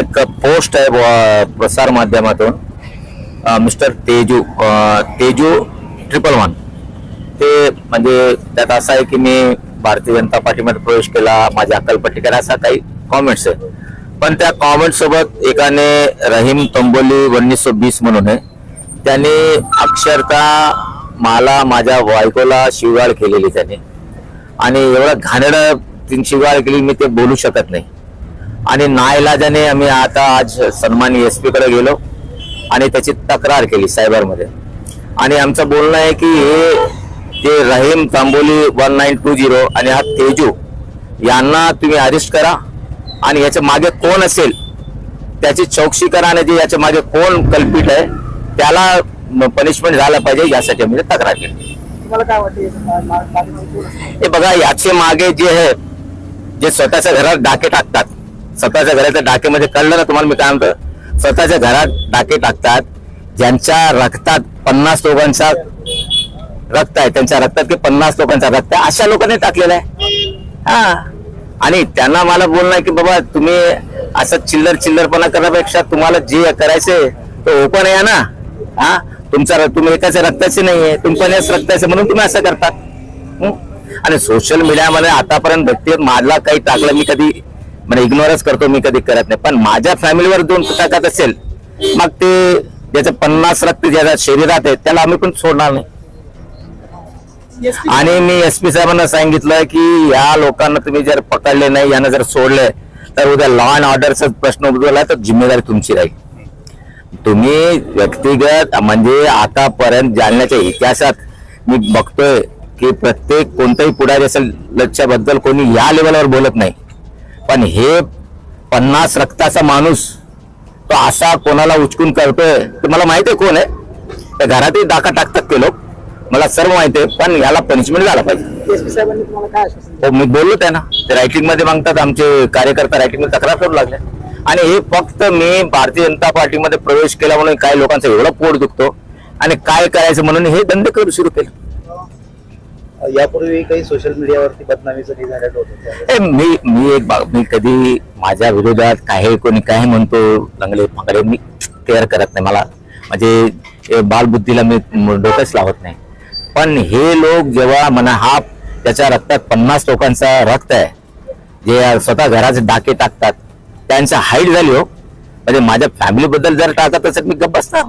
एक पोस्ट आहे प्रसार माध्यमातून. Mister Teju Teju triple one. ते म्हणजे त्यात असं आहे की मी भारतीय जनता पार्टीमध्ये प्रवेश केला माझ्या अक्कलपट्टी करा असा काही कॉमेंट्स आहे. पण त्या कॉमेंट सोबत एकाने रहीम तंबोली उन्नीस बीस म्हणून आहे. त्याने अक्षरता मला माझ्या बायकोला शिवगाळ केलेली त्याने. आणि एवढं घाणेरडं तीनशे वेळा केली मी ते बोलू शकत नाही. आणि नाईलाजाने आम्ही आता आज सन्मानी एसकडे गेलो आणि त्याची तक्रार केली सायबरमध्ये. आणि आमचं बोलणं आहे की हे ते Rahim Tamboli one nine two zero आणि हा तेजू यांना तुम्ही अरेस्ट करा आणि याच्या मागे कोण असेल त्याची चौकशी करा आणि जे याच्या मागे कोण कल्पित आहे त्याला पनिशमेंट झालं पाहिजे यासाठी आम्ही तक्रार केली. तुम्हाला काय वाटते हे बघा याचे मागे जे आहे जे स्वतःच्या घरात डाके टाकतात. स्वतःच्या घराच्या डाकेमध्ये कळलं ना तुम्हाला मी काय म्हणतो स्वतःच्या घरात डाके टाकतात ज्यांच्या रक्तात पन्नास लोकांचा रक्त आहे त्यांच्या रक्तात की पन्नास लोकांचा रक्त आहे अशा लोकांनी टाकलेलं आहे. हा. आणि त्यांना मला बोलणं आहे की बाबा तुम्ही असं चिल्लर चिल्लरपणा करण्यापेक्षा तुम्हाला जे करायचंय तो ओपन आहे ना? हा? तुमचा तुम्ही एकाच्या रक्ताचे नाहीये तुम्ही रक्ताचे म्हणून तुम्ही असं करतात आणि सोशल मीडियामध्ये आतापर्यंत व्यक्ती माझला काही टाकलं मी कधी म्हणजे इग्नोरच करतो मी कधी करत नाही. पण माझ्या फॅमिलीवर दोन टाकत असेल मग ते ज्याचं पन्नास रक्त ज्याच्या शरीरात आहे त्याला आम्ही पण सोडणार नाही. आणि मी एस पी साहेबांना सांगितलं की या लोकांना तुम्ही जर पकडले नाही यांना जर सोडले तर उद्या लॉ अँड ऑर्डरचा प्रश्न उद्भवला तर जिम्मेदारी तुमची राहील. तुम्ही व्यक्तिगत म्हणजे आतापर्यंत जालन्याच्या इतिहासात मी बघतोय की प्रत्येक कोणताही पुढारी असेल लच्या बद्दल कोणी या लेवलवर बोलत नाही. पण हे पन्नास रक्ताचा माणूस तो असा कोणाला उचकून करतोय ते मला माहिती आहे कोण आहे? त्या घरातही डाका टाकतात ते लोक. मला सर्व माहिती आहे पण याला पनिशमेंट झाला पाहिजे? हो मी बोललो त्यांना ते रायटिंगमध्ये मागतात आमचे कार्यकर्ता रायटिंगमध्ये तक्रार करू लागले. आणि हे फक्त मी भारतीय जनता पार्टीमध्ये प्रवेश केला म्हणून काही लोकांचं एवढं पोट दुखतो आणि काय करायचं म्हणून हे धंदे करू सुरू केले. यापूर्वी काही सोशल मीडियावरती बदनामीचं हे मी मी एक बा- मी कधी माझ्या विरोधात काही कोणी काय म्हणतो लंगले फांगडे मी केअर करत नाही. मला म्हणजे बालबुद्धीला मी म- डोकंच लावत नाही. पण हे लोक जेव्हा म्हणा हा त्याच्या रक्तात पन्नास लोकांचा रक्त आहे जे स्वतः घराचे डाके टाकतात त्यांचा हाईट झाली हो म्हणजे माझ्या फॅमिलीबद्दल जर टाकत असेल मी गप्प बसणार.